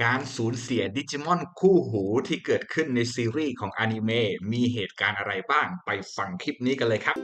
การสูญเสียดิจิมอนคู่หูที่เกิดขึ้นในซีรีส์ของอนิเมะมีเหตุการณ์อะไรบ้างไปฟังคลิปนี้กันเลยครับ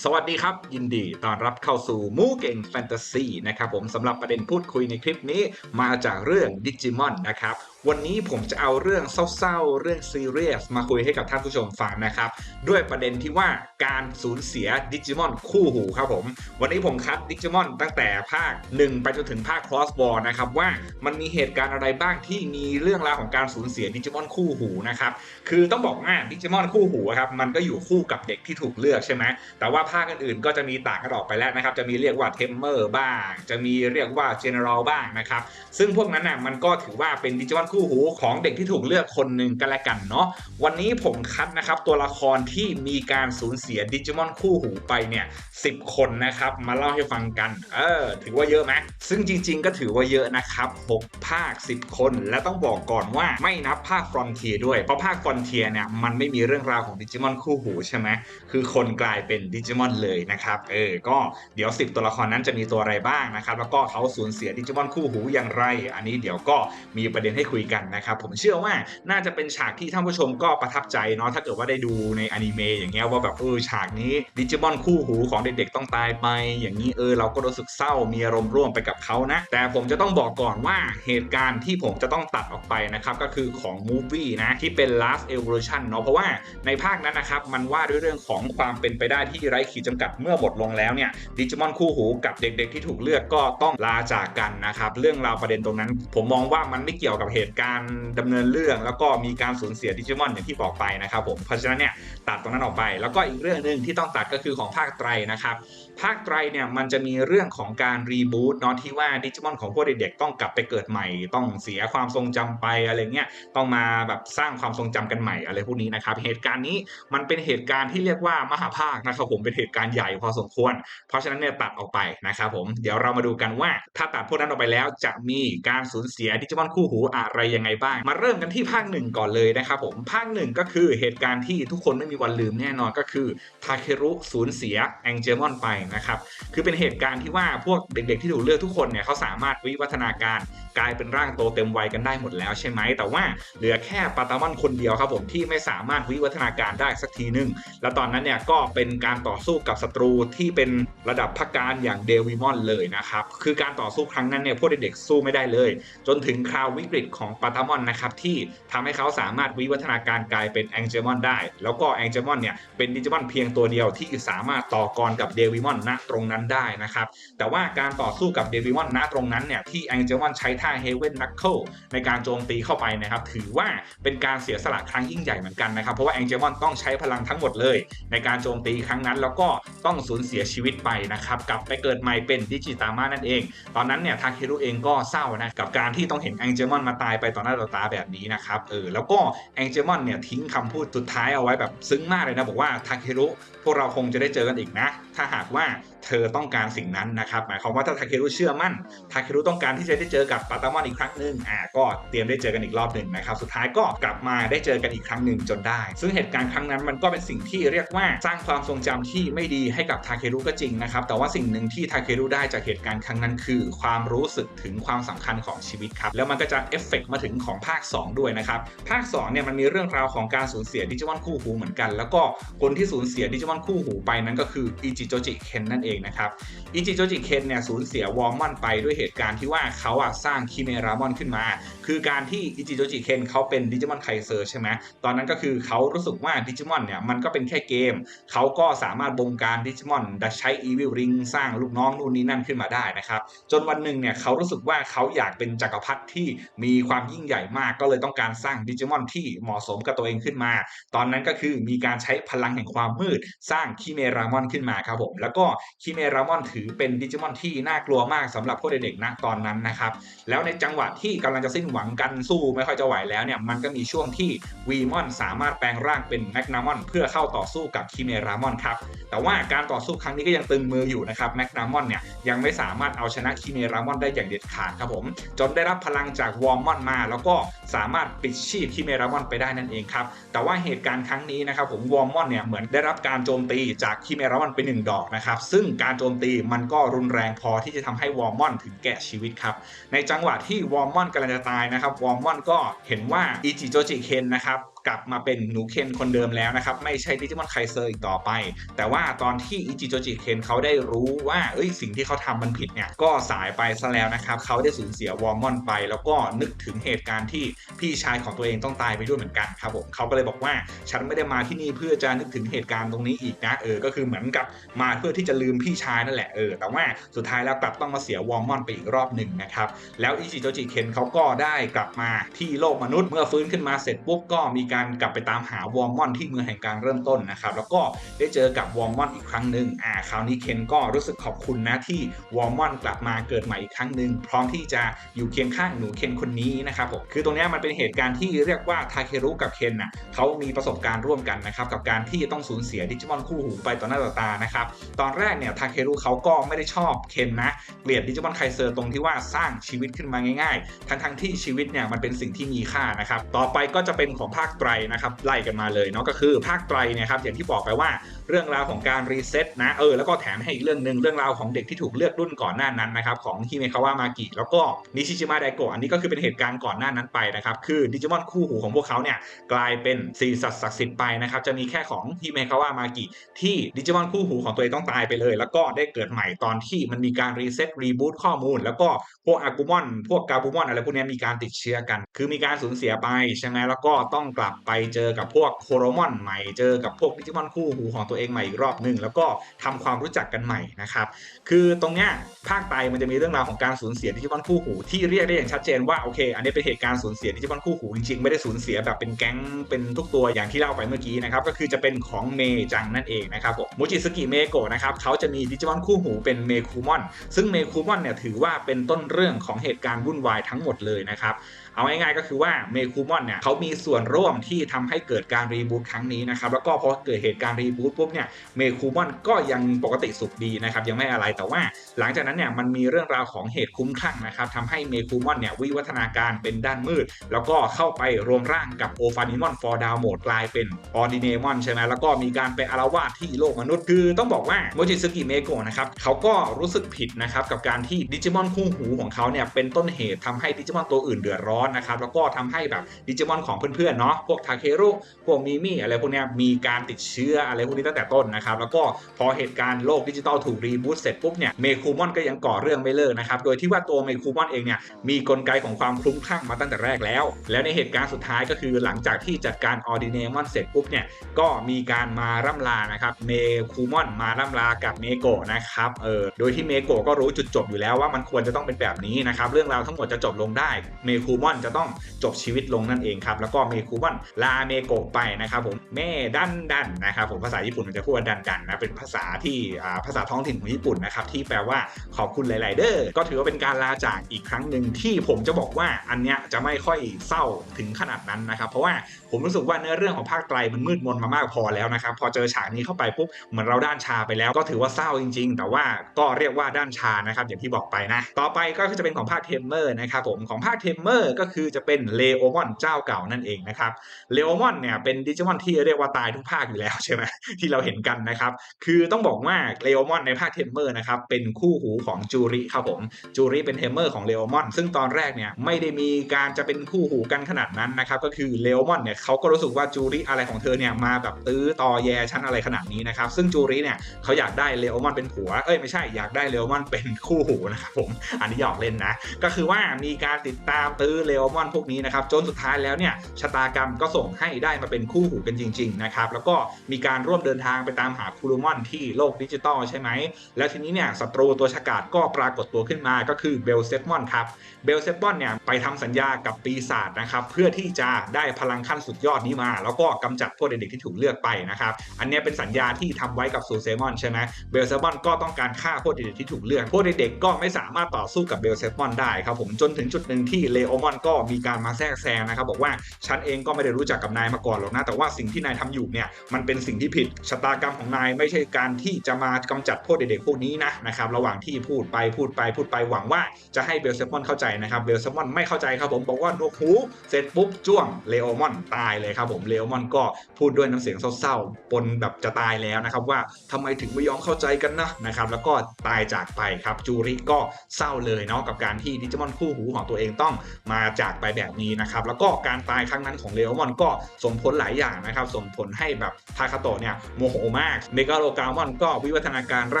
สวัสดีครับ ยินดีต้อนรับเข้าสู่มูเก่งแฟนตาซีนะครับผมสำหรับประเด็นพูดคุยในคลิปนี้มาจากเรื่องดิจิมอนนะครับ วันนี้ผมจะเอาเรื่องเศร้าๆ เรื่องซีเรียสมาคุยให้กับท่านผู้ชมฟังนะครับ ด้วยประเด็นที่ว่าการสูญเสียดิจิมอนคู่หูครับผม วันนี้ผมคัดดิจิมอนตั้งแต่ภาค 1 ไปจนถึงภาค Cross b o r นะครับ ว่ามันมีเหตุการณ์อะไรบ้างที่มีเรื่องราวของการสูญเสียดิจิมอนคู่หูนะครับ คือต้องบอกว่าดิจิมอนคู่หูครับมันก็อยู่คู่กับเด็กที่ถูกเลือกใช่ไหมแต่ว่าภาคอื่นๆก็จะมีต่างกันออกไปแล้วนะครับจะมีเรียกว่าเทมเมอร์บ้าง จะมีเรียกว่าเจเนอเรลบ้างนะครับซึ่งพวกนั้นน่ะมันก็ถือว่าเป็นดิจิมอนคู่หูของเด็กที่ถูกเลือกคนหนึ่งกันละกันเนาะวันนี้ผมคัดนะครับตัวละครที่มีการสูญเสียดิจิมอนคู่หูไปเนี่ย10คนนะครับมาเล่าให้ฟังกัน เออ ถือว่าเยอะไหมซึ่งจริง ๆ ก็ถือว่าเยอะนะครับ 6 ภาค 10 คน และต้องบอกก่อนว่าไม่นับภาคฟรอนเทียด้วย เพราะภาคฟรอนเทียเนี่ยมันไม่มีเรื่องราวของดิจิมอนคู่หูใช่ไหมคือคนกลายเป็นดิจิมอนเลยนะครับ เออ ก็เดี๋ยว 10 ตัวละครนั้นจะมีตัวอะไรบ้างนะครับ แล้วก็เขาสูญเสียดิจิมอนคู่หูอย่างไร อันนี้เดี๋ยวก็มีประเด็นให้คุยกันนะครับ ผมเชื่อว่าน่าจะเป็นฉากที่ท่านผู้ชมก็ประทับใจเนาะถ้าเกิดว่าได้ดูในอนิเมะอย่างเงี้ยว่าแบบเออฉากนี้ดิจิมอนคู่หูของเด็กๆต้องตายไป อย่างนี้เออเราก็รู้สึกเศร้ามีอารมณ์ร่วมไปกับเขานะ แต่ผมจะต้องบอกก่อนว่าเหตุการณ์ที่ผมจะต้องตัดออกไปนะครับก็คือของมูฟวี่นะที่เป็น last evolution เนาะเพราะว่าในภาคนั้นนะครับมันว่าด้วยเรื่องของความเป็นไปได้ที่ไร้ขีดจำกัดเมื่อหมดลงแล้วเนี่ยดิจิมอนคู่หูกับเด็กๆ ที่ถูกเลือกก็ต้องลาจากกันนะครับเรื่องราวประเด็นตรงนั้น ผมมองว่ามันไม่เกี่ยวกับเหตุการณ์ดำเนินเรื่อง แล้วก็มีการสูญเสียดิจิมอนอย่างที่บอกไปนะครับผมเพราะฉะนั้นเนี่ยตัดตรงนั้นออกไป แล้วก็อีกเรื่องหนึ่งที่ต้องตัดก็คือของภาคไตรนะครับภาคไตรเนี่ยมันจะมีเรื่องของการรีบูตเนาะที่ว่าดิจิมอนของพวกเด็กๆต้องกลับไปเกิดใหม่ ต้องเสียความทรงจำไปอะไรเงี้ยต้องมาแบบสร้างความทรงจำกันใหม่อะไรพวกนี้นะครับเหตุการณ์นี้มันเป็นเหตุการณ์ที่เรียกว่ามหาภาคนะครับผมเป็นเหตุการณ์ใหญ่พอสมควร เพราะฉะนั้นเนี่ยตัดออกไปนะครับผมเดี๋ยวเรามาดูกันว่าถ้าตัดพวกนั้นออกไปแล้วจะมีการสูญเสียดิจิมอนคู่หูอะไรยังไงบ้าง มาเริ่มกันที่ภาคหนึ่งก่อนเลยนะครับผมภาคหนึ่งก็คือเหตุการณ์ที่ทุกคนไม่มีวันลืมแน่นอนก็คือทาเครุสูญเสียแองเจมอนไปนะครับ คือเป็นเหตุการณ์ที่ว่าพวกเด็ก ๆ ที่ถูกเลือกทุกคนเนี่ยเขาสามารถวิวัฒนาการกลายเป็นร่างโตเต็มวัยกันได้หมดแล้วใช่ไหม แต่ว่าเหลือแค่ปาตามอนคนเดียวครับผมที่ไม่สามารถวิวัฒนาการได้สักทีนึง แล้วตอนนั้นเนี่ยก็เป็นการต่อสู้กับศัตรูที่เป็นระดับพักการอย่างเดวิมอนเลยนะครับ คือการต่อสู้ครั้งนั้นเนี่ยพวกเด็กๆสู้ไม่ได้เลย จนถึงคราววิกฤตของปาตามอนนะครับที่ทำให้เขาสามารถวิวัฒนาการกลายเป็นแองเจมอนได้ แล้วก็แองเจมอนเนี่ยเป็นดิจิมอนเพียงตัวเดียวที่สามารถต่อกรกับเดวิมอนณตรงนั้นได้นะครับ แต่ว่าการต่อสู้กับเดวิมอนณตรงนั้นเนี่ยที่แองเจมอนใช้ท่าเฮเวนนักเคิลในการโจมตีเข้าไปนะครับถือว่าเป็นการเสียสละครั้งยิ่งใหญ่เหมือนกันนะครับเพราะว่าแองเจมอนต้องใช้พลังทั้งหมดเลย ในการโจมตีครั้งนั้นแล้วก็ต้องสูญเสียชีวิตไปนะครับกลับไปเกิดใหม่เป็นดิจิตามานั่นเอง ตอนนั้นเนี่ยทาเครุเองก็เศร้านะกับการที่ต้องเห็นแองเจมอนมาตายไปต่อหน้าต่อตาแบบนี้นะครับเออแล้วก็แองเจมอนเนี่ยทิ้งคำพูดสุดท้ายเอาไว้แบบซึ้งมากเลยนะบอกว่าทาเครุพวกเราคงจะได้เจอกันอีกนะถ้าหากว่า เธอต้องการสิ่งนั้นนะครับหมายความว่าถ้าทาเครุเชื่อมั่นทาเครุต้องการที่จะได้เจอกับปาตามอนอีกครั้งหนึ่งอ่าก็เตรียมได้เจอกันอีกรอบหนึ่งนะครับสุดท้ายก็กลับมาได้เจอกันอีกครั้งหนึ่งจนได้ ซึ่งเหตุการณ์ครั้งนั้นมันก็เป็นสิ่งที่เรียกว่าสร้างความทรงจำที่ไม่ดีให้กับทาเครุก็จริงนะครับแต่ว่าสิ่งหนึ่งที่ทาเครุได้จากเหตุการณ์ครั้งนั้นคือ ความรู้สึกถึงความสำคัญของชีวิตครับแล้วมันก็จะเอฟเฟกมาถึงของภาค 2 ด้วยนะครับภาค2เนี่ยมันมีเรื่องราวของการสูญเสียดิจิมอนคู่หูเหมือนกัน แล้วก็คนที่สูญเสียดิจิมอนคู่หูไปนั้นก็คืออิจิโจจิเคนนั่นเองนะครับอิจิโจจิเคนเนี่ยสูญเสียวอร์มอนไปด้วยเหตุการณ์ที่ว่าเขาอะสร้างคิเมรามอนขึ้นมา คือการที่อิจิโจจิเคนเขาเป็นดิจิมอนไคเซอร์ใช่ไหมตอนนั้นก็คือเขารู้สึกว่าดิจิมอนเนี่ยมันก็เป็นแค่เกม เขาก็สามารถบงการดิจิมอนดัใช้อีวิลริงสร้างลูกน้องนู่นนี่นั่นขึ้นมาได้นะครับ จนวันหนึ่งเนี่ยเขารู้สึกว่าเขาอยากเป็นจักรพรรดิที่มีความยิ่งใหญ่มากก็เลยต้องการสร้างดิจิมอนที่เหมาะสมกับตัวเองขึ้นมา ตอนนั้นก็คือมีการใช้พลังแห่งความมืดสร้างคิเมรามอนขึ้นมาครับผมแล้วก็คิเมรามอนถือเป็นดิจิมอนที่น่ากลัวมากสำหรับพวกเด็กๆณตอนนั้นนะครับแล้วในจังหวะที่กำลังจะสิ้นหวังกันสู้ไม่ค่อยจะไหวแล้วเนี่ยมันก็มีช่วงที่วีมอนสามารถแปลงร่างเป็นแมกนามอนเพื่อเข้าต่อสู้กับคิเมรามอนครับแต่ว่าการต่อสู้ครั้งนี้ก็ยังตึงมืออยู่นะครับแมกนามอนเนี่ยยังไม่สามารถเอาชนะคิเมรามอนได้อย่างเด็ดขาดครับผมจนได้รับพลังจากวอร์มอนมา แล้วก็สามารถปิดชีพคิเมรามอนไปได้นั่นเองครับแต่ว่าเหตุการณ์ครั้งนี้นะครับผมวอร์มอนเนี่ยเหมือนได้รับการโจมตีจากคิเมรามอนไปหนึ่งดอกนะครับซึ่งการโจมตีมันก็รุนแรงพอที่จะทำให้วอร์มอนถึงแก่ชีวิตครับ ในจังหวะที่วอร์มอนกำลังจะตายนะครับวอร์มอนก็เห็นว่าอิจิโจจิเคนนะครับ กลับมาเป็นหนูเคนคนเดิมแล้วนะครับ ไม่ใช่ดิจิมอนไคเซอร์อีกต่อไป แต่ว่าตอนที่อิจิโจจิเคนเขาได้รู้ว่าเอ้ยสิ่งที่เขาทำมันผิดเนี่ย ก็สายไปซะแล้วนะครับ เขาได้สูญเสียวอร์มอนไป แล้วก็นึกถึงเหตุการณ์ที่พี่ชายของตัวเองต้องตายไปด้วยเหมือนกันครับผมเขาก็เลยบอกว่าฉันไม่ได้มาที่นี่เพื่อจะนึกถึงเหตุการณ์ตรงนี้อีกนะเออก็คือเหมือนกับมาเพื่อที่จะลืมพี่ชายนั่นแหละเออแต่ว่าสุดท้ายแล้วกลับต้องมาเสียวอร์มอนไปอีกรอบหนึ่งนะครับแล้วอิจิโจจิเคนเขาก็ได้กลับมาที่โลกมนุษย์เมื่อฟื้นขึ้นมาเสร็จปุ๊บก็มีการกลับไปตามหาวอร์มอนที่เมืองแห่งการเริ่มต้นนะครับแล้วก็ได้เจอกับวอร์มอนอีกครั้งหนึ่งอ่าคราวนี้เคนก็รู้สึกขอบคุณนะที่วอร์มอนกลับมาเกิดใหม่อีกครั้งหนึ่งพร้อมที่จะอยู่เคียงข้างหนูเคนคนนี้นะครับผมคือตรงนี้มันเป็นเหตุการณ์ที่เรียกว่าทาเครุกับเคนน่ะเขามีประสบการณ์ร่วมกันนะครับกับการที่ต้องสูญเสียดิจิมอนคู่หูไปต่อหน้าต่อตานะครับตอนแรกเนี่ยทาเครุเขาก็ไม่ได้ชอบเคนนะเกลียดดิจิมอนไคเซอร์ตรงที่ว่าสร้างชีวิตขึ้นมาง่ายๆ ทั้งๆที่ชีวิตเนี่ยมันเป็นสิ่งที่มีค่านะครับต่อไปก็จะเป็นของภาคไตรนะครับไล่กันมาเลยเนาะก็คือภาคไตรเนี่ยครับอย่างที่บอกไปว่าเรื่องราวของการรีเซ็ตนะเออแล้วก็แถมให้อีกเรื่องหนึ่งเรื่องราวของเด็กที่ถูกเลือกรุ่นก่อนหน้านั้นนะครับของฮิเมคาวะมากิแล้วก็นิชิจิมะไดโกะอันนี้ก็คือเป็นเหตุการณ์ก่อนหน้านั้นไปนะครับคือดิจิมอนคู่หูของพวกเขาเนี่ยกลายเป็นสีสัตว์ศักดิ์สิทธิ์ไปนะครับจะมีแค่ของฮิเมคาวะมากิที่ดิจิมอนคู่หูของตัวเองต้องตายไปเลย แล้วก็ได้เกิดใหม่ตอนที่มันมีการรีเซ็ตรีบูตข้อมูล แล้วก็พวกอากูมอนพวกกาบูมอนอะไรพวกนี้มีการติดเชื้อกัน คือมีการสูญเสียไปใช่ไหมแล้วก็ต้องกลับไปเจอกับพวกโคโรมอนใหม่เจอกับพวกดิจิมอนคู่หูของตัวเองใหม่อีกรอบหนึ่งแล้วก็ทำความรู้จักกันใหม่นะครับ คือตรงเนี้ยภาคไตมันจะมีเรื่องราวของการสูญเสียดิจิมอนคู่หูที่เรียกได้อย่างชัดเจนว่าโอเค อันนี้เป็นเหตุการณ์สูญเสียดิจิมอนคู่หูจริงๆไม่ได้สูญเสียแบบเป็นแก๊งเป็นทุกตัวอย่างที่เล่าไปเมื่อกี้นะครับก็คือจะเป็นของเมจังนั่นเองนะครับผมมูจิสกิเมโกะนะครับเขาจะมีดิจิมอนคู่หูเป็นเมคูมอนซึ่งเมคูมอนเนี่ยถือว่าเป็นต้นเรื่องของเหตุการณ์วุ่นวายทั้งหมดเลยนะครับ เอาง่ายๆก็คือว่าเมคูมอนเนี่ยเขามีส่วนร่วมที่ทำให้เกิดการรีบูตครั้งนี้นะครับแล้วก็พอเกิดเหตุการณ์รีบูตปุ๊บเนี่ยเมคูมอนก็ยังปกติสุขดีนะครับยังไม่อะไรแต่ว่า หลังจากนั้นเนี่ยมันมีเรื่องราวของเหตุคุ้มคลั่งนะครับทำให้เมคูมอนเนี่ยวิวัฒนาการเป็นด้านมืด แล้วก็เข้าไปรวมร่างกับโอฟานิมอนฟอร์ดาวโหมดกลายเป็นออร์ดิเนมอนใช่ไหมแล้วก็มีการไปอารวาสที่โลกมนุษย์คือต้องบอกว่าโมจิสกิเมโกะนะครับเขาก็รู้สึกผิดนะครับกับการที่ดิจิมอนคู่หูของเขาเนี่ยเป็นต้นเหตุทำให้ดิจิมอนตัวอื่นเดือดร้อนนะครับแล้วก็ทำให้แบบดิจิมอนของเพื่อนๆเนาะพวกทาเครุพวกมิมี่อะไรพวกนี้มีการติดเชื้ออะไรพวกนี้ตั้งแต่ต้นนะครับแล้วก็พอเหตุการณ์โลกดิจิตอลถูกรีบูตเสร็จปุ๊บเนี่ยเมคูมอนก็ยังก่อเรื่องไม่เลิกนะครับโดยที่ว่าตัวเมคูมอนเองเนี่ยมีกลไกของความคลุ้มคลั่งมาตั้งแต่แรกแล้ว แล้วในเหตุการณ์สุดท้ายก็คือหลังจากที่จัดการออร์ดิเนมอนเสร็จปุ๊บเนี่ยก็มีการมาร่ำลานะครับเมคูมอนมาร่ำลากับเมโกะนะครับเออโดยที่เมโกะก็รู้จุดจบอยู่แล้วว่ามันควรจะต้องเป็นแบบนี้นะครับเรื่องราวทั้งหมดจะจบลงได้เมคูมอนจะต้องจบชีวิตลงนั่นเองครับแล้วก็เมคูมอนลาเมโกะไปนะครับผมแม่ดันดันนะครับผมภาษาญี่ปุ่นมันจะพูดว่าดันดันนะเป็นภาษาที่ภาษาท้องถิ่นของญี่ปุ่นนะครับที่แปลว่าขอบคุณหลาย ๆ เด้อก็ถือว่าเป็นการลาจากอีกครั้งหนึ่งที่ผมจะบอกว่าอันเนี้ยจะไม่ค่อยเศร้าถึงขนาดนั้นนะครับ เพราะว่าผมรู้สึกว่าเนื้อเรื่องของภาคไตรมันมืดมนมามากพอแล้วนะครับพอเจอฉากนี้เข้าไปปุ๊บเหมือนเราด้านชาไปแล้ว ก็ถือว่าเศร้าจริง ๆ แต่ว่าก็เรียกว่าด้านชานะครับอย่างที่บอกไปนะ ต่อไปก็จะเป็นของภาคเทมเมอร์นะครับผมของภาคเทมเมอร์ก็็คือจะเป็นเลโอมอนเจ้าเก่านั่นเองนะครับเลโอมอนเนี่ยเป็นดิจิมอนที่เรียกว่าตายทุกภาคอยู่แล้วใช่ไหมที่เราเห็นกันนะครับคือต้องบอกว่าเลโอมอนในภาคเทมเมอร์นะครับเป็นคู่หูของจูริครับผมจูริเป็นเทมเมอร์ของเลโอมอนซึ่งตอนแรกเนี่ยไม่ได้มีการจะเป็นคู่หูกันขนาดนั้นนะครับก็คือเลโอมอนเนี่ยเขาก็รู้สึกว่าจูริอะไรของเธอเนี่ยมาแบบตื้อต่อแยชั้นอะไรขนาดนี้นะครับซึ่งจูริเนี่ยเขาอยากได้เลโอมอนเป็นผัวเอ้ยไม่ใช่อยากได้เลโอมอนเป็นคู่หูนะครับผมอันนี้หยอกเล่นนะก็คือว่ามีการติดตามตื้อเลเลโอมอนพวกนี้นะครับจนสุดท้ายแล้วเนี่ยชะตากรรมก็ส่งให้ได้มาเป็นคู่หูกันจริงๆนะครับแล้วก็มีการร่วมเดินทางไปตามหาคูรูมอนที่โลกดิจิตอลใช่ไหม แล้วทีนี้เนี่ยศัตรูตัวฉกาจก็ปรากฏตัวขึ้นมาก็คือเบลเซตมอนครับเบลเซตมอนเนี่ยไปทำสัญญากับปีศาจนะครับเพื่อที่จะได้พลังขั้นสุดยอดนี้มา แล้วก็กำจัดพวกเด็กๆที่ถูกเลือกไปนะครับอันนี้เป็นสัญญาที่ทำไว้กับซูเซมอนใช่ไหมเบลเซมอนก็ต้องการฆ่าพวกเด็กๆที่ถูกเลือกพวกเด็กๆก็ไม่สามารถต่อสู้กับเบลเซมอนได้ครับผมจนถึงจุดหนึ่งที่เลโอมอนก็มีการมาแทรกแซงนะครับบอกว่าฉันเองก็ไม่ได้รู้จักกับนายมาก่อนหรอกนะแต่ว่าสิ่งที่นายทำอยู่เนี่ยมันเป็นสิ่งที่ผิดชะตากรรมของนายไม่ใช่การที่จะมากำจัดพวกเด็กๆพวกนี้นะนะครับระหว่างที่พูดไปพูดไปพูดไปหวังว่าจะให้เบลเซมอนเข้าใจนะครับเบลเซมอนไม่เข้าใจครับผมบอกว่าโนหูเสร็จปุ๊บจ้วงเลโอมอนตายเลยครับผมเลโอมอนก็พูดด้วยน้ำเสียงเศร้าๆปนแบบจะตายแล้วนะครับว่าทำไมถึงไม่ยอมเข้าใจกันนะนะครับแล้วก็ตายจากไปครับจูริก็เศร้าเลยเนาะกับการที่ดิจิมอนคู่หูของตัวเองต้องมาจากไปแบบนี้นะครับแล้วก็การตายครั้งนั้นของเลโอมอนก็ส่งผลหลายอย่างนะครับส่งผลให้แบบทาคาโตะเนี่ยโมโหมากเมกาโลกามอนก็วิวัฒนาการร่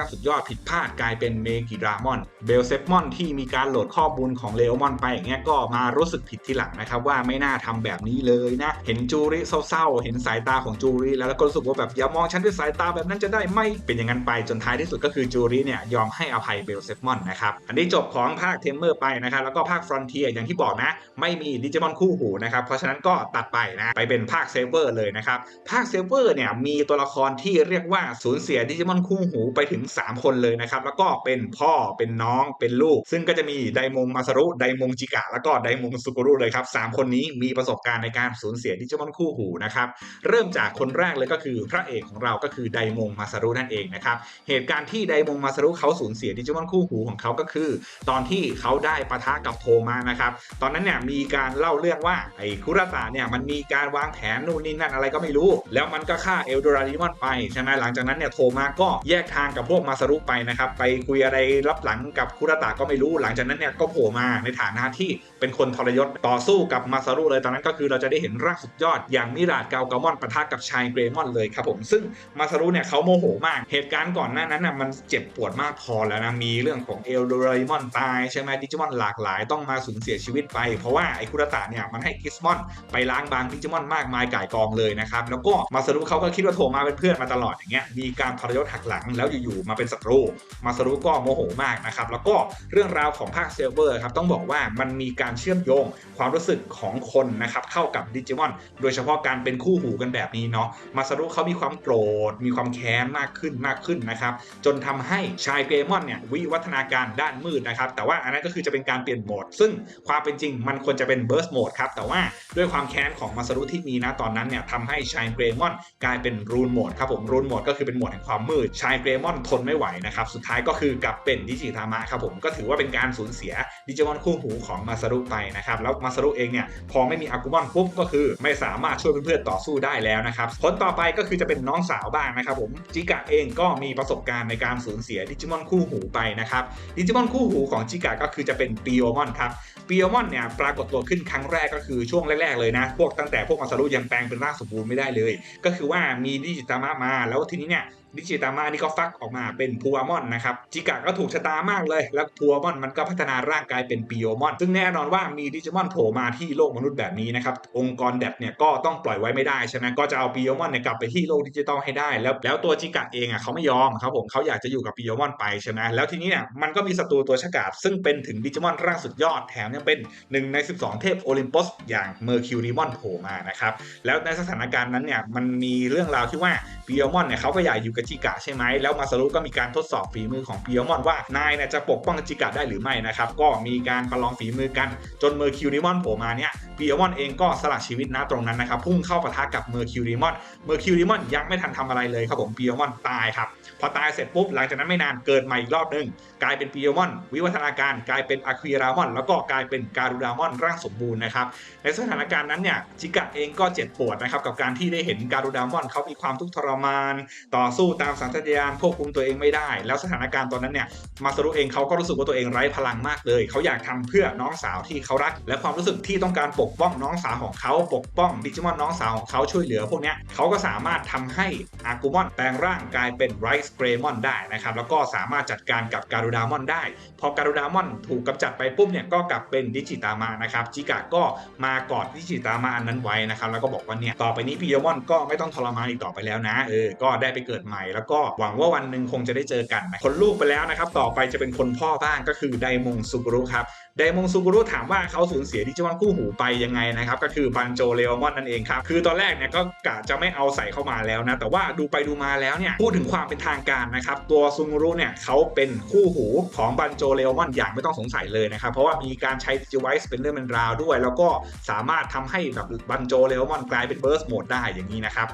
างสุดยอดผิดพลาดกลายเป็นเมกิรามอนเบลเซปมอนที่มีการโหลดข้อมูลของเลโอมอนไปอย่างเงี้ยก็มารู้สึกผิดทีหลังนะครับว่าไม่น่าทำแบบนี้เลยนะเห็นจูริเศร้าๆ เห็นสายตาของจูริแล้วก็รู้สึกว่าแบบอย่ามองฉันด้วยสายตาแบบนั้นจะได้ไม่เป็นอย่างนั้นไปจนท้ายที่สุดก็คือจูริเนี่ยยอมให้อภัยเบลเซปมอนนะครับอันนี้จบของภาคเทมเมอร์ไปนะครับแล้วก็ภาคฟรอนเทียอย่างที่บอกนะไม่มีดิจิมอนคู่หูนะครับ เพราะฉะนั้นก็ตัดไปนะ ไปเป็นภาคเซเวอร์เลยนะครับ ภาคเซเวอร์เนี่ยมีตัวละครที่เรียกว่าสูญเสียดิจิมอนคู่หูไปถึง 3 คนเลยนะครับ แล้วก็เป็นพ่อเป็นน้องเป็นลูก ซึ่งก็จะมีไดมงมาซารุไดมงจิกะแล้วก็ไดมงสุกุรุเลยครับสามคนนี้มีประสบการณ์ในการสูญเสียดิจิมอนคู่หูนะครับเริ่มจากคนแรกเลยก็คือพระเอกของเราก็คือไดมงมาซารุนั่นเองนะครับเหตุการณ์ที่ไดมงมาซารุเขาสูญเสียดิจิมอนคู่หูของเขาก็คือ ตอนที่เขาได้ปะทะกับโทมานะครับตอนนั้นเนี่ยมีการเล่าเรื่องว่าไอ้คุราตะเนี่ยมันมีการวางแผนนู่นนี่นั่นอะไรก็ไม่รู้ แล้วมันก็ฆ่าเอลโดราดิมอนไปใช่ไหมหลังจากนั้นเนี่ยโทมาก็แยกทางกับพวกมาซารุไปนะครับไปคุยอะไรรับหลังกับคุราตะก็ไม่รู้ หลังจากนั้นเนี่ยก็โผล่มาในฐานะที่ เป็นคนทรยศต่อสู้กับมาซารุเลยตอนนั้นก็คือเราจะได้เห็นร่างสุดยอดอย่างมิราดเกากามอนปะทะกับชายเกรมอนเลยครับผมซึ่งมาซารุเนี่ยเขาโมโหมากเหตุการณ์ก่อนหน้านั้นน่ะมันเจ็บปวดมากพอแล้วนะมีเรื่องของเอลโดริมอนตายใช่ไหมดิจิมอนหลากหลายต้องมาสูญเสียชีวิตไป เพราะว่าไอ้คุรตะเนี่ยมันให้กิสมอนไปล้างบางดิจิมอนมากมายก่ายกองเลยนะครับแล้วก็มาซารุเขาก็คิดว่าโทมาเป็นเพื่อนมาตลอดอย่างเงี้ยมีการทรยศหักหลังแล้วอยู่ๆมาเป็นศัตรูมาซารุก็โมโหมากนะครับแล้วก็เรื่องราวของภาคเซลเวอร์ครับต้องบอกว่ามันมีการเชื่อมโยงความรู้สึกของคนนะครับเข้ากับดิจิมอน โดยเฉพาะการเป็นคู่หูกันแบบนี้เนาะมาซารุเขามีความโกรธ มีความแค้นมากขึ้นมากขึ้นนะครับจนทำให้ชายเกรมอนเนี่ยวิวัฒนาการด้านมืดนะครับแต่ว่าอันนั้นก็คือจะเป็นการเปลี่ยนโหมด ซึ่งความเป็นจริงมันควรจะเป็นเบิร์สโหมดครับแต่ว่าด้วยความแค้นของมาซารุที่มีนะตอนนั้นเนี่ยทำให้ชายเกรมอนกลายเป็นรูนโหมดครับผมรูนโหมดก็คือเป็นโหมดแห่งความมืดชายเกรมอนทนไม่ไหวนะครับสุดท้ายก็คือกลับเป็นดิจิทามะครับผมก็ถือว่าเป็นการสูญเสียดิจิมอนคู่หูของมาซารุไปนะครับแล้วมาซารุเองเนี่ยพอไม่มีอากุมอนปุ๊บก็คือไม่สามารถช่วยเพื่อนๆต่อสู้ได้แล้วนะครับผลต่อไปก็คือจะเป็นน้องสาวบ้างนะครับผมจิกะเองก็มีประสบการณ์ในการสูญเสียดิจิมอนคู่หูไปนะครับดิจิมอนคู่หูของจิกะก็คือจะเป็นปีโอมอนครับปีโอมอนเนี่ยปรากฏตัวขึ้นครั้งแรกก็คือช่วงแรกๆเลยนะพวกตั้งแต่พวกมาซารุยังแปลงเป็นร่างสมบูรณ์ไม่ได้เลย ก็คือว่ามีดิจิตามะมาแล้วทีนี้เนี่ย ดิจิตามานี่ก็ฟักออกมาเป็นพูอามอนนะครับจิกะก็ถูกชะตามากเลย แล้วพูอามอนมันก็พัฒนาร่างกายเป็นปีโอมอน ซึ่งแน่นอนว่ามีดิจิมอนโผล่มาที่โลกมนุษย์แบบนี้นะครับ องค์กรแดบเนี่ยก็ต้องปล่อยไว้ไม่ได้ใช่ไหมก็จะเอาปีโอมอนเนี่ยกลับไปที่โลกดิจิตอลให้ได้ แล้วแล้วตัวจิกะเองอะเขาไม่ยอมครับผมเขาอยากจะอยู่กับปีโอมอนไปใช่ไหมแล้วทีนี้เนี่ยมันก็มีศัตรูตัวฉกาจซึ่งเป็นถึงดิจิมอนร่างสุดยอดแถมยังเป็นหนึ่งใน 12 เทพโอลิมปัสอย่างเมอร์คิวริมอนโผล่มานะครับแล้วในสถานการณ์นั้นเนี่ยมันมีเรื่องราวที่ว่าปีโอมอนเนี่ยเขาก็อยากอยู่กับจิกะใช่ไหมแล้วมาซารุก็มีการทดสอบฝีมือของปีโอมอนว่านายเนี่ยจะปกป้องจิกะได้หรือไม่นะครับก็มีการประลองฝีมือกันจนเมอร์คิวริมอนโผล่มาเนี่ยปีโอมอนเองก็สละชีวิตนะตรงนั้นนะครับพุ่งเข้าปะทะกับเมอร์คิวริมอนเมอร์คิวริมอนยังไม่ทันทำอะไรเลยครับผมปีโอมอนตายครับพอตายเสร็จปุ๊บหลังจากนั้นไม่นานเกิดใหม่อีกรอบนึงกลายเป็นปีโอมอน วิวัฒนาการกลายเป็นอะควีรามอน แล้วก็กลายเป็นการูดามอนร่างสมบูรณ์นะครับในสถานการณ์นั้นเนี่ยจิกะเองก็เจ็บปวดนะครับกับการที่ได้เห็นการูดามอนเขามีความทุกข์ทรมาน ต่อสู้ตามสัญชาตญาณควบคุมตัวเองไม่ได้ แล้วสถานการณ์ตอนนั้นเนี่ยมาซารุเองเขาก็รู้สึกว่าตัวเองไร้พลังมากเลย เขาอยากทำเพื่อน้องสาวที่เขารัก และความรู้สึกที่ต้องการปกป้องน้องสาวของเขาปกป้องดิจิมอนน้องสาวของเขาช่วยเหลือพวกนี้เขาก็สามารถทำให้อากูมอนแปลงร่างกลายเป็นไรส์เกรมอนได้นะครับแล้วก็สามารถจัดการกับการูดามอนได้ พอการูดามอนถูกกำจัดไปปุ๊บเนี่ยก็กลับเป็นดิจิตามะนะครับจิกะก็มากอดดิจิตามะอันนั้นไว้นะครับแล้วก็บอกว่าเนี่ยต่อไปนี้พิยมอนก็ไม่ต้องทรมานอีกต่อไปแล้วนะเออก็ได้ไปเกิดใหม่แล้วก็หวังว่าวันหนึ่งคงจะได้เจอกันนะคนลูกไปแล้วนะครับ ต่อไปจะเป็นคนพ่อบ้างก็คือไดมงซูกุรุครับไดมงซูกุรุถามว่าเขาสูญเสียดิจิมอนคู่หูไปยังไงนะครับ ก็คือบันโจเลอมอนนั่นเองครับ คือตอนแรกเนี่ยก็กะจะไม่เอาใส่เข้ามาแล้วนะ แต่ว่าดูไปดูมาแล้วเนี่ย พูดถึงความเป็นทางการนะครับ ตัวซูกุรุเนี่ยเขาเป็นคู่หูของบันโจเลอมอนอย่างไม่ต้องสงสัยเลยนะครับ เพราะว่ามีการใช้ดิจิไวส์เป็นเรื่องเป็นราวด้วย แล้วก็สามารถทำให้แบบบันโจเลอมอนกลายเป็นเบิร์สโหมดได้อย่างนี้นะครับ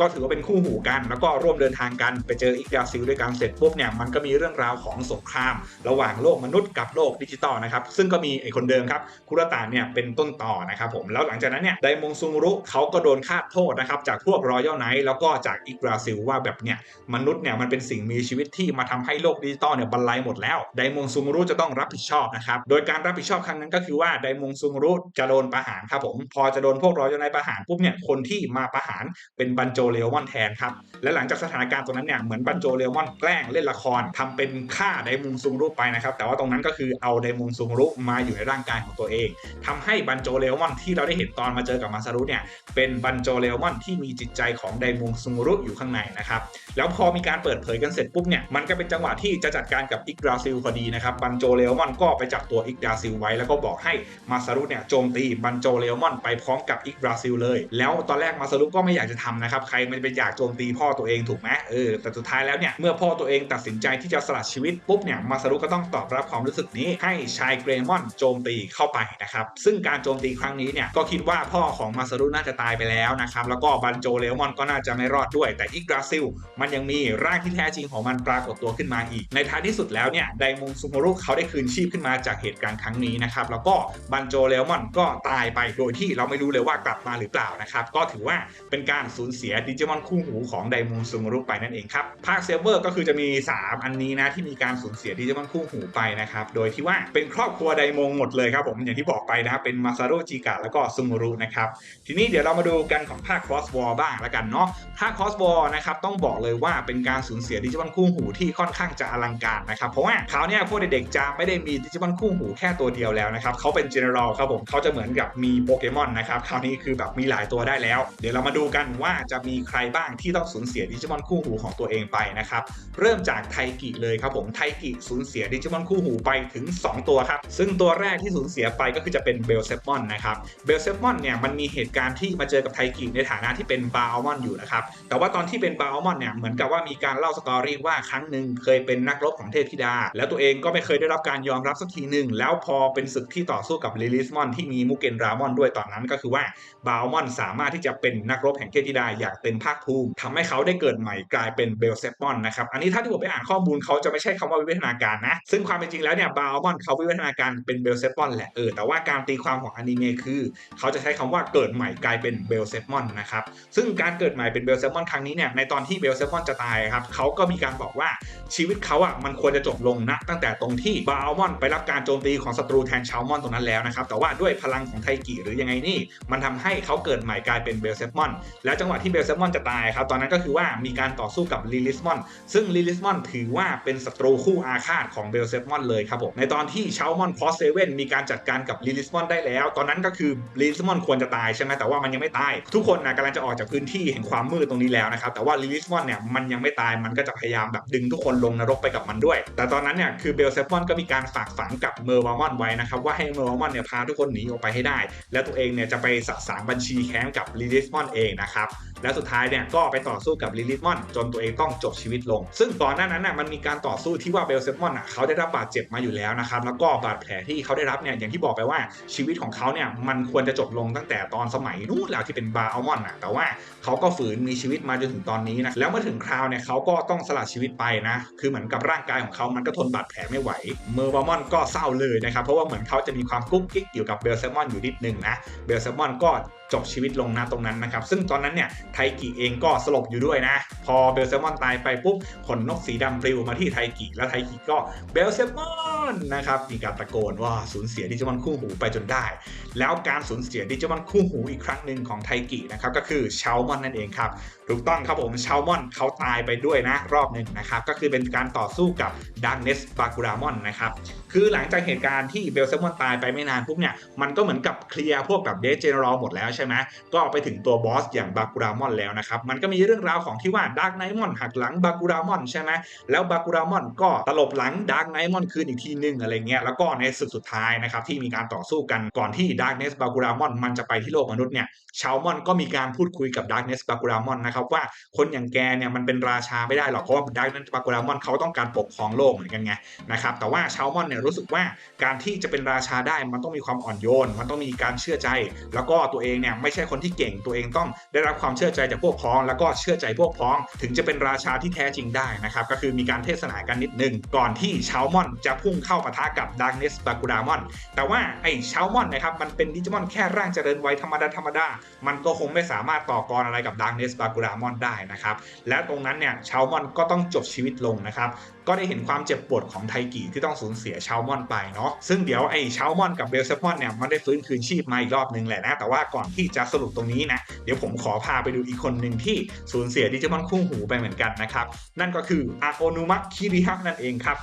ก็ถือว่าเป็นคู่หูกัน แล้วก็ร่วมเดินทางกันไปเจออีกดาซิลด้วยกันเสร็จปุ๊บเนี่ยมันก็มีเรื่องราวของสงคราม ระหว่างโลกมนุษย์กับโลกดิจิตอลนะครับซึ่งก็มีไอคนเดิมครับคุรตาเนี่ยเป็นต้นต่อนะครับผมแล้วหลังจากนั้นเนี่ยไดมงซุงรุเขาก็โดนคาดโทษนะครับจากพวกรอยัลไนท์แล้วก็จากอีกดาซิลว่าแบบเนี่ยมนุษย์เนี่ยมันเป็นสิ่งมีชีวิตที่มาทำให้โลกดิจิตอลเนี่ยบรรลัยหมดแล้วไดมงซุงรุจะต้องรับผิดชอบนะครับโดยการรับผิดชอบครั้งนั้นก็คือว่าไดมงซุงรุจะโดนประหารครับผมพอจะโดนพวกรอยัลไนท์ประหารปุ๊บเนี่ยคนที่มาประหารเป็นบันโจเลวอนแทนครับ และหลังจากสถานการณ์ตรงนั้นเนี่ยเหมือนบันโจเลมอนแกล้งเล่นละครทำเป็นฆ่าไดมุงซุงรุไปนะครับ แต่ว่าตรงนั้นก็คือเอาไดมุงซุงรุมาอยู่ในร่างกายของตัวเองทำให้บันโจเลมอนที่เราได้เห็นตอนมาเจอกับมาซารุเนี่ยเป็นบันโจเลมอนที่มีจิตใจของไดมุงซุงรุอยู่ข้างในนะครับแล้วพอมีการเปิดเผยกันเสร็จปุ๊บเนี่ยมันก็เป็นจังหวะที่จะจัดการกับอิกราซิลพอดีนะครับบันโจเลมอนก็ไปจับตัวอิกราซิลไว้ แล้วก็บอกให้มาซารุเนี่ยโจมตีบันโจเลมอนไปพร้อมกับอิกราซิลเลย แล้วตอนแรกมาซารุก็ไม่อยากจะทำนะครับรมันไปอยากโจมตีพ่อตัวเองถูกไหมเออแต่สุดท้ายแล้วเนี่ยเมื่อพ่อตัวเองตัดสินใจที่จะสละชีวิตปุ๊บเนี่ยมาซารุก็ต้องตอบรับความรู้สึกนี้ให้ชายเกรมอนโจมตีเข้าไปนะครับซึ่งการโจมตีครั้งนี้เนี่ยก็คิดว่าพ่อของมาซารุน่าจะตายไปแล้วนะครับแล้วก็บันโจเลมอนก็น่าจะไม่รอดด้วย แต่อิกราซิล มันยังมีร่างที่แท้จริงของมันปรากฏตัวขึ้นมาอีก ในท้ายที่สุดแล้วเนี่ยไดมงซุโมรุเขาได้คืนชีพขึ้นมาจากเหตุการณ์ครั้งนี้นะครับแล้วก็บันโจเลมอนก็ตายไปโดยที่เราไม่รู้เลยว่ากลับมาหรือเปล่านะครับก็ถือว่าเป็นการสูญเสียดิจิมอนคู่หูของไดมงซุโมรุไปนั่นเองครับภาคเซเวอร์ก็คือจะมี 3 อันนี้นะที่มีการสูญเสียดิจิมอนคู่หูไปนะครับโดยที่ว่าเป็นครอบครัวไดมงหมดเลยครับผมอย่างที่บอกไปนะครับเป็นมาซาโรจิกะแล้วก็ซุโมรุนะครับทีนี้เดี๋ยวเรามาดูกันของภาค Cross War บ้างละกันเนาะภาค Cross War นะครับต้องบอกเลยว่าเป็นการสูญเสียดิจิมอนคู่หูที่ค่อนข้างจะอลังการนะครับเพราะว่าคราวเนี้ยพวกเด็กๆจะไม่ได้มีดิจิมอนคู่หูแค่ตัวเดียวแล้วนะครับเขาเป็น General ครับผมเขาจะเหมือนกับมีโปเกมอนนะครับคราวนี้คือแบบมีหลายตัวได้แล้ว เดี๋ยวเรามาดูกันว่าจะมีีใครบ้างที่ต้องสูญเสียดิจิมอนคู่หูของตัวเองไปนะครับ เริ่มจากไทกิเลยครับผมไทกิสูญเสียดิจิมอนคู่หูไปถึง 2 ตัวครับ ซึ่งตัวแรกที่สูญเสียไปก็คือจะเป็นเบลเซปมอนนะครับเบลเซปมอนเนี่ยมันมีเหตุการณ์ที่มาเจอกับไทกิในฐานะที่เป็นบาอัลมอนอยู่นะครับแต่ว่าตอนที่เป็นบาอัลมอนเนี่ยเหมือนกับว่ามีการเล่าสตอรี่ว่าครั้งหนึ่งเคยเป็นนักรบของเทพธิดา แล้วตัวเองก็ไม่เคยได้รับการยอมรับสักทีหนึ่งแล้วพอเป็นศึกที่ต่อสู้กับลิลิสมอนที่มีมุกเกนรามอนด้วยตอนนั้นก็คือว่าบาอัลมอนสามารถที่จะเป็นนักรบแห่งเทพธิดาอย่างเต็มภาคภูมิทำให้เขาได้เกิดใหม่กลายเป็นเบลเซปมอนนะครับอันนี้ถ้าที่ผมไปอ่านข้อมูลเขาจะไม่ใช่คำว่าวิวัฒนาการนะซึ่งความเป็นจริงแล้วเนี่ยบาอัลมอนเขาวิวัฒนาการเป็นเบลเซปมอนแหละเออแต่ว่าการตีความของอนิเมะคือ เขาจะใช้คำว่าเกิดใหม่กลายเป็นเบลเซปมอนนะครับซึ่งการเกิดใหม่เป็นเบลเซปมอนครั้งนี้เนี่ยในตอนที่เบลเซปมอนจะตายครับเขาก็มีการบอกว่าชีวิตเขาอะมันควรจะจบลงนะตั้งแต่ตรงที่บาอัลมอนไปรับการโจมตีของศัตรูแทนชาวมอนตรงนั้นแล้วนะครับแต่ว่าด้วยพลังของไทกิหรือยังไงนี่มันทำให้เขาเกิดใหม่กลายเป็นเบลเซปอนแล้วจังหวะที่เบลเซมอนจะตายครับตอนนั้นก็คือว่ามีการต่อสู้กับลิลิสมอนซึ่งลิลิสมอนถือว่าเป็นศัตรูคู่อาฆาตของเบลเซมอนเลยครับผมในตอนที่เชาวมอนพอสเซเว่นมีการจัดการกับลิลิสมอนได้แล้ว ตอนนั้นก็คือลิลิสมอนควรจะตายใช่ไหมแต่ว่ามันยังไม่ตาย ทุกคนนะกำลังจะออกจากพื้นที่แห่งความมืดตรงนี้แล้วนะครับแต่ว่าลิลิสมอนเนี่ยมันยังไม่ตายมันก็จะพยายามแบบดึงทุกคนลงนรกไปกับมันด้วย แต่ตอนนั้นเนี่ยคือเบลเซมอนก็มีการฝากฝังกับเมอร์วามอนไว้นะครับว่าให้เมอร์วามอนเนี่ยพาทุกคนหนีออกไปให้ได้ และตัวเองเนี่ยจะไปสะสางบัญชีแค้นกับลิลิสมอนเองนะครับและสุดท้ายเนี่ยก็ไปต่อสู้กับลิลิทมอนจนตัวเองต้องจบชีวิตลง ซึ่งก่อนหน้านั้นน่ะมันมีการต่อสู้ที่ว่าเบลเซมอนอะเขาได้รับบาดเจ็บมาอยู่แล้วนะครับแล้วก็บาดแผลที่เขาได้รับเนี่ยอย่างที่บอกไปว่าชีวิตของเขาเนี่ยมันควรจะจบลงตั้งแต่ตอนสมัยนู้นแล้วที่เป็นบาอัลมอนอะแต่ว่าเขาก็ฝืนมีชีวิตมาจนถึงตอนนี้นะแล้วเมื่อถึงคราวเนี่ยเขาก็ต้องสละชีวิตไปนะคือเหมือนกับร่างกายของเขามันก็ทนบาดแผลไม่ไหวเมอร์วามอนก็เศร้าเลยนะครับเพราะว่าเหมือนเขาจะมีความกุ๊กกิ๊กอยู่กับเบลเซมอนอยู่นิดนึงนะเบลเซมอนก็จบชีวิตลงนะตรงนั้นนะครับซึ่งตอนนั้นเนี่ยไทกิเองก็สลบอยู่ด้วยนะ พอเบลเซมอนตายไปปุ๊บขนนกสีดำปลิวมาที่ไทกิ แล้วไทกิก็เบลเซมอนนะครับมีการตะโกนว่าสูญเสียดิจิมอนคู่หูไปจนได้ แล้วการสูญเสียดิจิมอนคู่หูอีกครั้งหนึ่งของไทกินะครับก็คือชาวมอนนั่นเองครับถูกต้องครับผมชาวมอนเขาตายไปด้วยนะรอบหนึ่งนะครับก็คือเป็นการต่อสู้กับดังเนสบากูรามอนนะครับ คือหลังจากเหตุการณ์ที่เบลเซมอนตายไปไม่นานปุ๊บเนี่ยมันก็เหมือนกับเคลียร์พวกแบบเดสเจเนอรัลหมดแล้วใช่ไหมก็ไปถึงตัวบอสอย่างบากูรามอนแล้วนะครับมันก็มีเรื่องราวของที่ว่าดาร์กไนมอนหักหลังบากูรามอนใช่ไหมแล้วบากูรามอนก็ตลบหลังดาร์กไนมอนคืนอีกทีนึงอะไรเงี้ยแล้วก็ในศึกสุดท้ายนะครับที่มีการต่อสู้กันก่อนที่ดาร์กเนสบากูรามอนมันจะไปที่โลกมนุษย์เนี่ยชาวมอนก็มีการพูดคุยกับดาร์กเนสบากูรามอนนะครับว่าคนอย่างแกเนี่ยมันเป็นราชาไม่ได้หรอกเพราะว่าดาร์กเนสบากูรามอนเขาต้องการปกครองโลกเหมือนกันไงนะครับแต่ว่าชาวมอนเนี่ยรู้สึกว่าการที่จะเป็นราชาได้มันต้องมีความอ่อนโยน มันต้องมีการเชื่อใจ แล้วก็ตัวเองเนี่ยไม่ใช่คนที่เก่งตัวเองต้องได้รับความเชื่อใจจากพวกพ้อง แล้วก็เชื่อใจพวกพ้อง ถึงจะเป็นราชาที่แท้จริงได้นะครับก็คือมีการเทศนากันนิดนึง ก่อนที่ชาวมอนจะพุ่งเข้าปะทะกับดาร์กเนสบากูรามอนแต่ว่าไอ้ชาวมอนนะครับมันเป็นดิจิมอนแค่ร่างเจริญวัยธรรมดาธรรมดา มันก็คงไม่สามารถต่อกรอะไรกับดาร์กเนสบากูรามอนได้นะครับและตรงนั้นเนี่ยชาวมอนก็ต้องจบชีวิตลงนะครับก็ได้เห็นความเจ็บปวดของไทกิที่ต้องสูญเสียชาวมอนไปเนาะซึ่งเดี๋ยวไอ้ชาวมอนกับเบลเซมอนเนี่ยมันได้ฟื้นคืนชีพมาอีกรอบนึงแหละนะ แต่ว่าก่อนที่จะสรุปตรงนี้นะ เดี๋ยวผมขอพาไปดูอีกคนหนึ่งที่สูญเสียดิจิมอนคู่หูไปเหมือนกันนะครับ นั่นก็คืออาโอนุมะคิริฮะนั่นเองครับ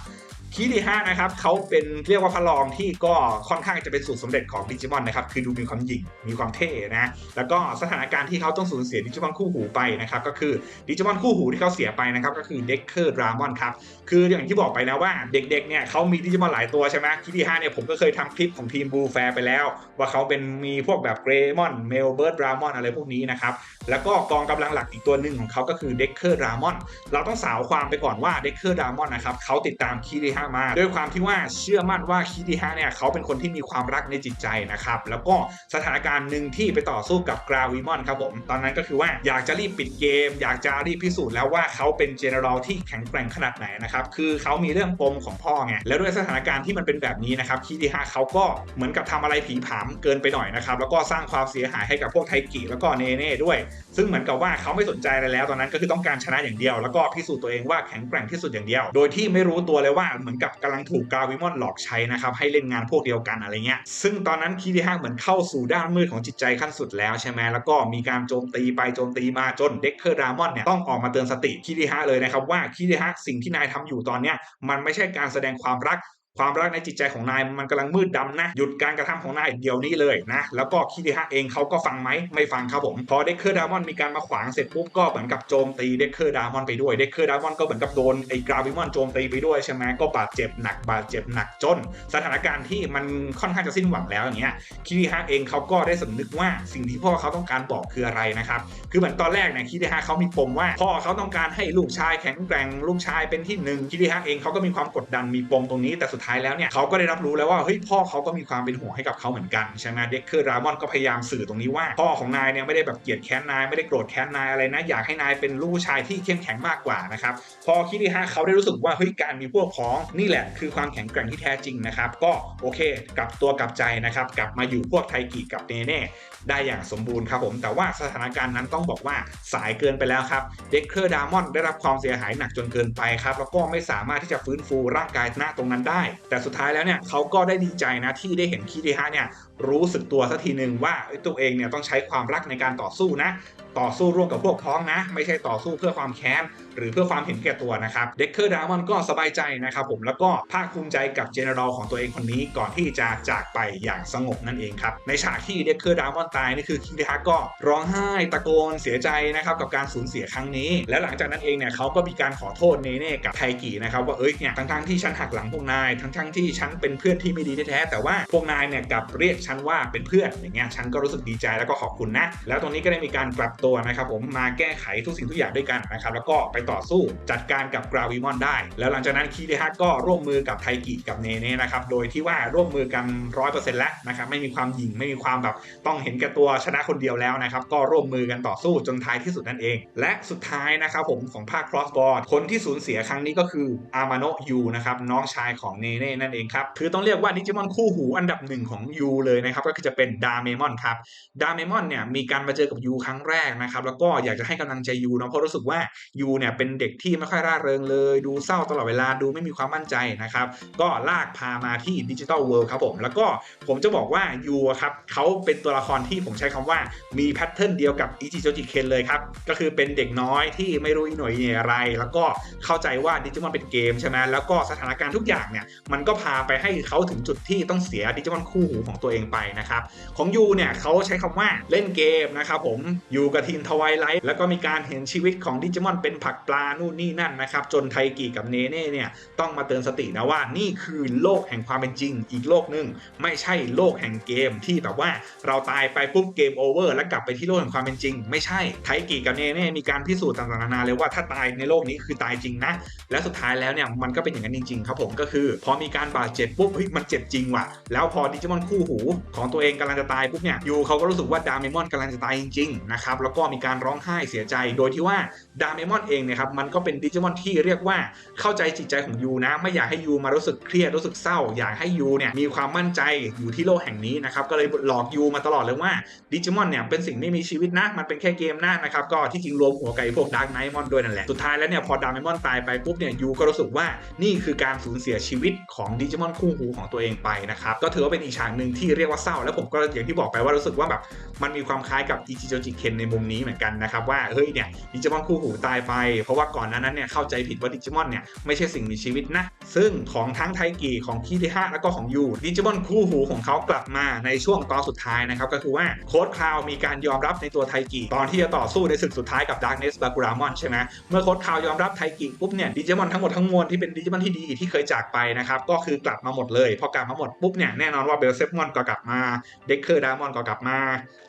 คิริฮะนะครับเขาเป็นเรียกว่าพระรองที่ก็ค่อนข้างจะเป็นสูตรสำเร็จของดิจิมอนนะครับคือดูมีความหยิ่งมีความเท่นะแล้วก็สถานการณ์ที่เขาต้องสูญเสียดิจิมอนคู่หูไปนะครับก็คือดิจิมอนคู่หูที่เขาเสียไปนะครับก็คือเด็กเคอร์ดรามอนครับคืออย่างที่บอกไปนะว่าเด็กๆเนี่ยเขามีดิจิมอนหลายตัวใช่ไหมคิริฮะเนี่ยผมก็เคยทำคลิปของทีมบูแฟร์ไปแล้ว ว่าเขาเป็นมีพวกแบบเกรมอนเมลเบิร์ดรามอนอะไรพวกนี้นะครับแล้วก็กองกำลังหลักอีกตัวหนึ่งของเขาก็คือเด็กเคอร์ดรามอนเราต้องสาวความไปก่อนว่าเด็กเคอร์ดรามอนนะครับเขาติดตามคิริฮะมาด้วยความที่ว่าเชื่อมั่นว่าคิริฮะเนี่ยเขาเป็นคนที่มีความรักในจิตใจนะครับแล้วก็สถานการณ์หนึ่งที่ไปต่อสู้กับกราวิมอนครับผม ตอนนั้นก็คือว่าอยากจะรีบปิดเกม อยากจะรีบพิสูจน์แล้วว่าเขาเป็นเจเนอเรลที่แข็งแกร่งขนาดไหนนะครับคือเขามีเรื่องปมของพ่อไงแล้วด้วยสถานการณ์ที่มันเป็นแบบนี้นะครับคิริฮะเขาก็เหมือนกับทำอะไรผีผามเกินไปหน่อยนะครับแล้วก็สร้างความเสียหายให้กับพวกไทกิแล้วก็เนเน่ด้วย ซึ่งเหมือนกับว่าเขาไม่สนใจอะไรแล้ว ตอนนั้นก็คือต้องการชนะอย่างเดียว แล้วก็พิสูจน์ตัวเองว่าแข็งแกร่งที่สุดอย่างเดียว โดยที่ไม่รู้ตัวเลยว่าเหมือนกับกำลังถูกกาวิมอนหลอกใช้นะครับให้เล่นงานพวกเดียวกันอะไรเงี้ยซึ่งตอนนั้นคีริฮะเหมือนเข้าสู่ด้านมืดของจิตใจขั้นสุดแล้วใช่ไหมแล้วก็มีการโจมตีไปโจมตีมาจนเด็กเคอร์ดามอนเนี่ยต้องออกมาเตือนสติคีริฮะเลยนะครับว่าคีริฮะสิ่งที่นายทำอยู่ตอนเนี้ยมันไม่ใช่การแสดงความรัก ความรักในจิตใจของนายมันกำลังมืดดำนะ หยุดการกระทำของนายเดี๋ยวนี้เลยนะ แล้วก็คิริฮะเองเขาก็ฟังไหมไม่ฟังครับผม พอเด็กเคอร์ดามอนมีการมาขวางเสร็จปุ๊บก็เหมือนกับโจมตีเด็กเคอร์ดามอนไปด้วยเด็กเคอร์ดามอนก็เหมือนกับโดนไอ้กราวิมอนโจมตีไปด้วยใช่ไหมก็บาดเจ็บหนักบาดเจ็บหนักจน สถานการณ์ที่มันค่อนข้างจะสิ้นหวังแล้วอย่างเงี้ยคิริฮะเองเขาก็ได้สำนึกว่าสิ่งที่พ่อเขาต้องการบอกคืออะไรนะครับคือเหมือนตอนแรกเนี่ยคิริฮะเขามีปมว่าพ่อเขาต้องการให้ลูกชายแข็งแกร่งลูกชายเป็นที่หนึ่งคิริฮะเองเขาก็มีความกดดันมีปมตรงนี้แต่สุดท้ายแล้วเนี่ยเขาก็ได้รับรู้แล้วว่าเฮ้ยพ่อเขาก็มีความเป็นห่วงให้กับเขาเหมือนกันใช่ไหมเด็กคือรามอนก็พยายามสื่อตรงนี้ว่าพ่อของนายเนี่ยไม่ได้แบบเกลียดแค้นนายไม่ได้โกรธแค้นนายอะไรนะอยากให้นายเป็นลูกชายที่เข้มแข็งมากกว่านะครับพอคิริฮะเขาได้รู้สึกว่าเฮ้ยการมีพวกพ้องนี่แหละคือความแข็งแกร่งที่แท้จริงนะครับก็โอเคกลับตัวกลับใจนะครับกลับมาอยู่พวกไทกิกับเนเน่ได้อย่างสมบูรณ์ครับผมแต่ว่าสถานการณ์นั้นต้องบอกว่าสายเกินไปแล้วครับเด็กเคอร์ดามอนได้รับความเสียหายหนักจนเกินไปครับแล้วก็ไม่สามารถที่จะฟื้นฟูร่างกายหน้าตรงนั้นได้แต่สุดท้ายแล้วเนี่ยเขาก็ได้ดีใจนะที่ได้เห็นคิริฮะเนี่ยรู้สึกตัวสักทีหนึ่งว่าตัวเองเนี่ยต้องใช้ความรักในการต่อสู้นะ ต่อสู้ร่วมกับพวกพ้องนะ ไม่ใช่ต่อสู้เพื่อความแค้น หรือเพื่อความเห็นแก่ตัวนะครับเด็กเคอร์ดามอนก็สบายใจนะครับผมแล้วก็ภาคภูมิใจกับเจเนอเรลของตัวเองคนนี้ก่อนที่จะจากไปอย่างสงบนั่นเองครับในฉากที่เด็กเคอร์ดามอนตายนี่คือคิริฮะก็ร้องไห้ตะโกนเสียใจนะครับกับการสูญเสียครั้งนี้ แล้วหลังจากนั้นเองเนี่ยเขาก็มีการขอโทษเนเน่กับไทกินะครับว่าเอ้ยเนี่ยทั้งๆที่ฉันหักหลังพวกนายทั้งๆที่ฉันเป็นเพื่อนที่ไม่ดีแท้แต่ว่าพวกนายเนี่ยกลับเรียกฉันว่าเป็นเพื่อนอย่างเงี้ยฉันก็รู้สึกดีใจแล้วก็ขอบคุณนะ แล้วตรงนี้ก็ได้มีการกลับตัวนะครับผมมาแก้ไขทุกสิ่งทุกอย่างด้วยกันนะครับแล้วก็ไปต่อสู้จัดการกับกราวิมอนได้ แล้วหลังจากนั้นคีเดฮะก็ร่วมมือกับไทกิกับเนเน่นะครับโดยที่ว่าร่วมมือกันร้อยเปอร์เซ็นต์แล้วนะครับไม่มีความหยิ่งไม่มีความแบบต้องเห็นแก่ตัวชนะคนเดียวแล้วนะครับก็ร่วมมือกันต่อสู้จนท้ายที่สุดนั่นเอง และสุดท้ายนะครับผมของภาค cross board คนที่สูญเสียครั้งนี้ก็คืออามาโนะยูนะครับน้องชายของเนเน่นั่นเองครับคือต้องเรียกว่าดิจิมอนคู่หูอันดับหนึ่งของยูเลยนะครับก็คือจะเป็นดาเมมอนครับดาเมมอนเนี่ยมีการมาเจอกับยูครั้งแรกกนะครับแล้วก็อยากจะให้กำลังใจยูเนาะเพราะรู้สึกว่ายูเนี่ยเป็นเด็กที่ไม่ค่อยร่าเริงเลย ดูเศร้าตลอดเวลาดูไม่มีความมั่นใจนะครับก็ลากพามาที่ดิจิ t a ลเวิลด์ครับผมแล้วก็ผมจะบอกว่ายูครับเขาเป็นตัวละครที่ผมใช้คำว่ามีแพทเทิร์นเดียวกับอิจิโจจิเคนเลยครับก็คือเป็นเด็กน้อยที่ไม่รู้อีหน่วยอะไร แล้วก็เข้าใจว่าดิจิมอนเป็นเกมใช่ไหมแล้วก็สถานการณ์ทุกอย่างเนี่ยมันก็พาไปให้เขาถึงจุดที่ต้องเสียดิจิมอนคู่หูของตัวเองไปนะครับของยูเนี่ยเขาใช้คำว่าเล่นเกมนะครับผมยูกับทีมทวายไลท์แล้วก็มีการเห็นชีวิตของดิจิมอนเป็นผักปลานู่นนี่นั่นนะครับ จนไทกิกับเนเน่เนี่ยต้องมาเตือนสตินะว่านี่คือโลกแห่งความเป็นจริง อีกโลกหนึ่งไม่ใช่โลกแห่งเกมที่แบบว่าเราตายไปปุ๊บเกมโอเวอร์แล้วกลับไปที่โลกแห่งความเป็นจริง ไม่ใช่ไทกิกับเนเน่มีการพิสูจน์ต่างๆนานาเลยว่าถ้าตายในโลกนี้คือตายจริงนะ และสุดท้ายแล้วเนี่ยมันก็เป็นอย่างนั้นจริงๆครับผมก็คือ พอมีการบาดเจ็บปุ๊บเฮ้ยมันเจ็บจริงว่ะแล้วพอดิจิมอนคู่หู ของตัวเองกำลังจะตายปุ๊บเนี่ยยูเขาก็รู้สึกว่าดามอนกำลังจะตายจริงๆนะครับแล้วก็มีการร้องไห้เสียใจ โดยที่ว่าดาเมมอนเองเนี่ยครับมันก็เป็นดิจิมอนที่เรียกว่าเข้าใจจิตใจของยูนะ ไม่อยากให้ยูมารู้สึกเครียดรู้สึกเศร้า อยากให้ยูเนี่ยมีความมั่นใจอยู่ที่โลกแห่งนี้นะครับก็เลยหลอกยูมาตลอดเลยว่าดิจิมอนเนี่ยเป็นสิ่งไม่มีชีวิตนะ มันเป็นแค่เกมหนะนะครับก็ที่จริงรวมหัวไก่พวกดาร์กไนท์มอนด้วยนั่นแหละสุดท้ายแล้วเนี่ยพอดาเมมอนตายไปปุ๊บเนี่ยยูก็รู้สึกว่านี่คือการสูญเสียชีวิตของดิจิมอนคู่หูของตัวเองไปนะครับก็ถือว่าเป็นอีกฉากหนึ่งที่เรียกว่าเศร้า แล้วผมก็อย่างที่บอกไปว่ารู้สึกว่าแบบมันมีความคล้ายกับอิจิโจจิเคนในมุมนี้เหมือนกันนะครับว่าเฮ้ยเนี่ยดิจิมอนคู่หูตายไป เพราะว่าก่อนหน้านั้นเนี่ยเข้าใจผิดว่าดิจิมอนเนี่ยไม่ใช่สิ่งมีชีวิตนะซึ่งของทั้งไทกิของคิริฮะแล้วก็ของยูดิจิมอนคู่หูของเขากลับมาในช่วงตอนสุดท้ายนะครับ ก็คือว่าโค้ดคลาวมีการยอมรับในตัวไทกิตอนที่จะต่อสู้ในศึกสุดท้ายกับดาร์กเนสบากูรามอนใช่ไหมเมื่อโค้ดคลาวยอมรับไทกิปุ๊บเนี่ยดิจิมอนทั้งหมดทั้งมวลที่เป็นดิจิมอนที่ดีที่เคยจากไปนะครับก็คือกลับมาหมดเลย พอกลับมาหมดปุ๊บเนี่ยแน่นอนว่าเบลเซฟมอนก็กลับมาเด็กเคอร์ดามอนก็กลับมา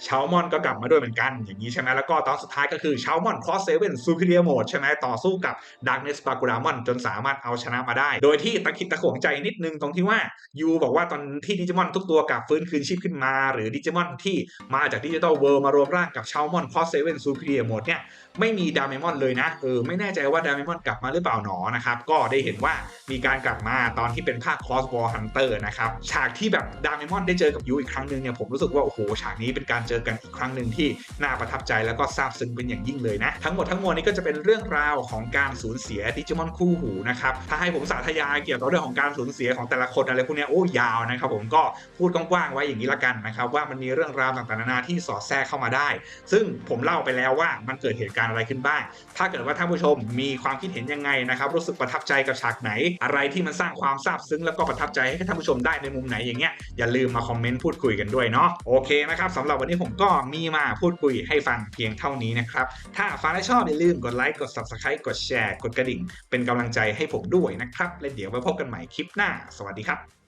เชลมอนก็กลับมาด้วยเหมือนกันอย่างนี้ใช่ไหมแล้วก็ตอนสุดท้ายก็คือเชลมอนครอสเซเว่นซูเปอร์เรียโหมดใช่ไหมต่อสู้กับดาร์กเนสบากูรามอนจนสามารถเอาชนะมาได้โดยที่ตะคิดตะขวงใจนิดนึงตรงที่ว่ายูบอกว่าตอนที่ดิจิมอนทุกตัวกลับฟื้นคืนชีพขึ้นมา หรือดิจิมอนที่มาจากดิจิตอลเวิลด์มารวมร่างกับเชลมอนคอสเซเว่นซูเปอร์เรียโหมดเนี่ยไม่มีดามมอนเลยนะเออไม่แน่ใจว่าดามมอนกลับมาหรือเปล่าหนอนะครับก็ได้เห็นว่ามีการกลับมาตอนที่เป็นภาค Cross War Hunter นะครับฉากที่แบบดามมอนได้เจอกับยูอีกครั้งหนึ่งเนี่ยผมรู้สึกว่าโอ้โหฉากนี้เป็นการเจอกันอีกครั้งหนึ่งที่น่าประทับใจแล้วก็ซาบซึ้งเป็นอย่างยิ่งเลยนะ ทั้งหมดทั้งมวลนี้ก็จะเป็นเรื่องราวของการสูญเสียดิจิมอนคู่หูนะครับถ้าให้ผมสาธยายเกี่ยวกับเรื่องของการสูญเสียของแต่ละคนอะไรพวกนี้โอ้ยาวนะครับผมก็พูดกว้างๆไว้อย่างนี้ละกันนะครับว่ามันมีเรื่องราวต่างๆนานาที่สอดแทรกเข้ามาได้ ซึ่งผมเล่าไปแล้วว่ามันเกิดเหตุการณ์อะไรขึ้นบ้าง ถ้าเกิดว่าท่านผู้ชมมีความคิดเห็นยังไงนะครับรู้สึกประทับใจกับฉากไหน อะไรที่มันสร้างความซาบซึ้งแล้วก็ประทับใจให้ท่านผู้ชมได้ในมุมไหนอย่างเงี้ยอย่าลืมมาคอมเมนต์พูดคุยกันด้วยเนาะโอเคนะครับสำหรับวันนี้ผมก็มีมาพูดคุยให้ฟังเพียงเท่านี้นะครับถ้าฟังและชอบอย่าลืมกดไลค์กด subscribe กดแชร์กดกระดิ่ง เป็นกำลังใจให้ผมด้วยนะครับและเดี๋ยวไว้พบกันใหม่คลิปหน้า สวัสดีครับ